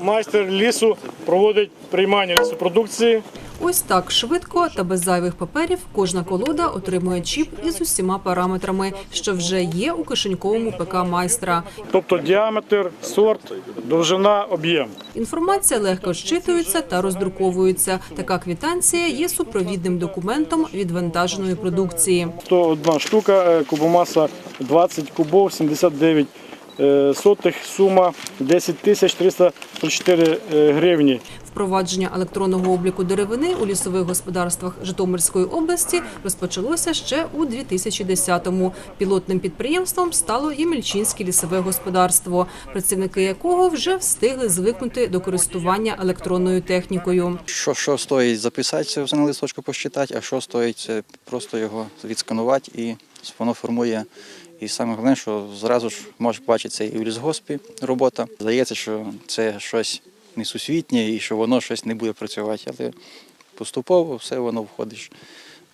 Майстер лісу проводить приймання лісопродукції. Ось так швидко та без зайвих паперів кожна колода отримує чіп із усіма параметрами, що вже є у кишеньковому ПК майстра. Тобто діаметр, сорт, довжина, об'єм. Інформація легко зчитується та роздруковується. Така квітанція є супровідним документом відвантаженої продукції. 101 штука, е, кубомаса 20 кубов, 79 е, сотих, сума 10 тисяч 334 е, гривні. Впровадження електронного обліку деревини у лісових господарствах Житомирської області розпочалося ще у 2010-му. Пілотним підприємством стало Ємельчинське лісове господарство, працівники якого вже встигли звикнути до користування електронною технікою. Що, що стоїть записатися все на листочку посчитати, а що стоїть це просто його відсканувати і воно формує. І саме головне, що зразу ж можеш бачити і в лісгоспі робота. Здається, що це щось несусвітнє і що воно щось не буде працювати, але поступово все воно входить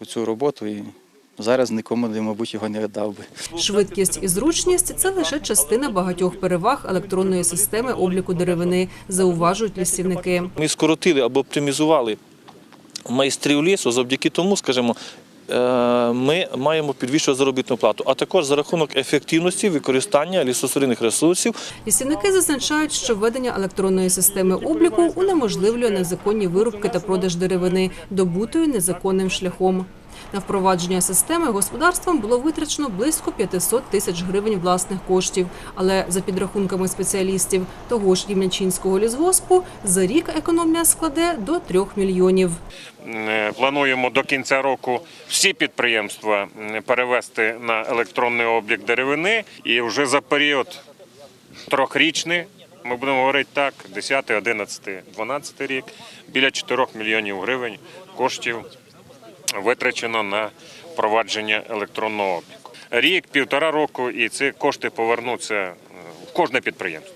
у цю роботу і зараз нікому, мабуть, його не віддав би. Швидкість і зручність це лише частина багатьох переваг електронної системи обліку деревини, зауважують лісівники. Ми скоротили або оптимізували майстрів лісу завдяки тому, скажімо, ми маємо підвищувати заробітну плату, а також за рахунок ефективності використання лісосоринних ресурсів Лісівники зазначають, що введення електронної системи обліку унеможливлює незаконні вирубки та продаж деревини, добутої незаконним шляхом. На впровадження системи господарством було витрачено близько 500 тисяч гривень власних коштів. Але за підрахунками спеціалістів того ж Ємельчинського лісгоспу за рік економія складе до 3 мільйонів. Е, Плануємо до кінця року всі підприємства перевести на електронний облік деревини і вже за період трьохрічний. Ми будемо говорити так: 10, 11, 12 рік біля 4 мільйонів гривень коштів витрачено на впровадження електронного обліку. Рік, півтора року, і ці кошти повернуться е, в кожне підприємство.